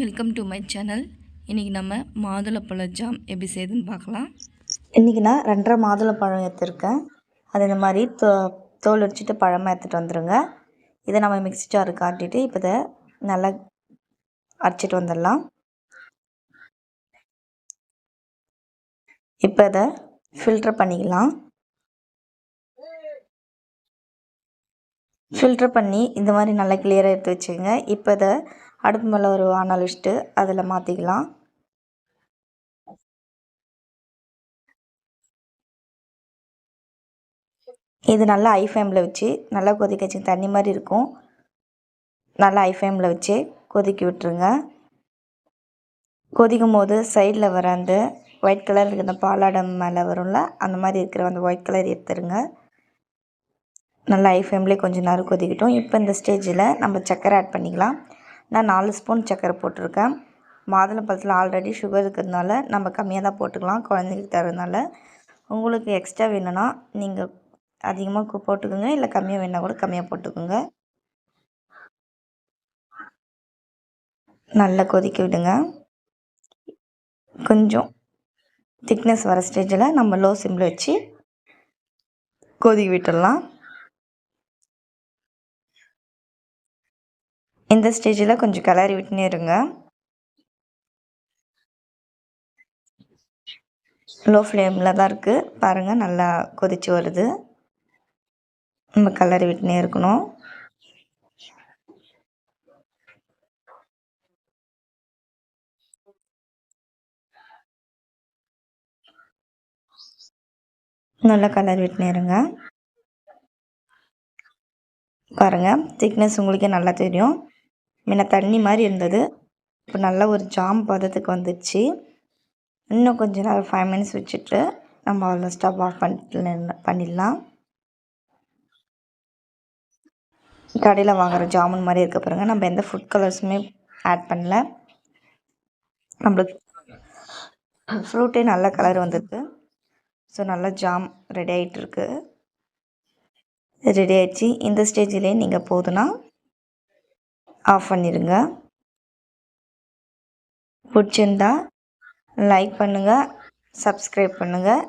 Welcome to my channel இன்றைக்கி நம்ம மாதுளப்பழ jam எப்படி செய்யுதுன்னு பார்க்கலாம். இன்றைக்கி நான் ரெண்டரை மாதுளப்பழம் எடுத்துருக்கேன். அது இந்த மாதிரி தோ தோல் உரிச்சிட்டு பழமாக எடுத்துகிட்டு வந்துடுங்க இதை நம்ம மிக்ஸி ஜாரு காட்டிட்டு இப்போ இதை நல்லா அரைச்சிட்டு வந்துடலாம். இப்போ இதை ஃபில்டர் பண்ணிக்கலாம். ஃபில்ட்ரு பண்ணி இந்த மாதிரி நல்லா கிளியராக எடுத்து வச்சுக்கோங்க. இப்போ இதை அடுப்பு மேலே ஒரு வானல் வச்சுட்டு அதில் மாற்றிக்கலாம் இது நல்லா ஐ ஃப்ளேமில் வச்சு நல்லா கொதிக்க வச்சு தண்ணி மாதிரி இருக்கும். நல்லா ஐ ஃப்ளேமில் வச்சு கொதிக்க விட்டுருங்க. கொதிக்கும் போது சைடில் வர அந்த ஒயிட் கலர் இருக்கிற பாலாடம் மேலே வரும்ல அந்த மாதிரி இருக்கிற அந்த ஒயிட் கலர் எடுத்துருங்க. நல்லா ஐ ஃப்ளேம்லேயே கொஞ்சம் நேரம் கொதிக்கட்டும். இப்போ இந்த ஸ்டேஜில் நம்ம சக்கரை ஆட் பண்ணிக்கலாம். நான் நாலு ஸ்பூன் சக்கரை போட்டிருக்கேன். மாதுளம்பழத்தில் ஆல்ரெடி சுகர் இருக்கிறதுனால நம்ம கம்மியாக தான் போட்டுக்கலாம் குழந்தைங்களுக்கு தரதுனால உங்களுக்கு எக்ஸ்ட்ரா வேணும்னா நீங்கள் அதிகமாக போட்டுக்கோங்க. இல்லை கம்மியாக வேணால் கூட கம்மியாக போட்டுக்கோங்க. நல்லா கொதிக்க விடுங்க. கொஞ்சம் திக்னஸ் வர ஸ்டேஜில் நம்ம லோ சிம்மில் வச்சு கொதிக்க விட்டுடலாம். இந்த ஸ்டேஜில் கொஞ்சம் கிளறி விட்டுனே இருங்க. லோ ஃப்ளேமில் தான் இருக்குது பாருங்கள் நல்லா கொதித்து வருது. நம்ம கலரி விட்டுனே இருக்கணும். நல்லா கலர் விட்டுனே இருங்க. பாருங்கள் திக்னஸ் உங்களுக்கே நல்லா தெரியும். முன்ன தண்ணி மாதிரி இருந்தது. இப்போ நல்ல ஒரு ஜாம் பதத்துக்கு வந்துடுச்சு இன்னும் கொஞ்ச நேரம் ஃபைவ் மினிட்ஸ் வச்சுட்டு நம்ம அவ்வளோ ஸ்டவ் ஆஃப் பண்ணிட்டு பண்ணிடலாம். கடையில் வாங்குகிற ஜாமுன் மாதிரி இருக்க பாருங்கள் நம்ம எந்த ஃபுட் கலர்ஸுமே ஆட் பண்ணல. நம்மளுக்கு ஃப்ரூட்டே நல்ல கலர் வந்திருக்கு. ஸோ நல்லா ஜாம் ரெடி ஆகிட்டுருக்கு ரெடி ஆகிடுச்சு இந்த ஸ்டேஜ்லேயே நீங்கள் போதுன்னா ஆஃப் பண்ணிடுங்க. பிடிச்சிருந்தா லைக் பண்ணுங்கள் சப்ஸ்கிரைப் பண்ணுங்கள்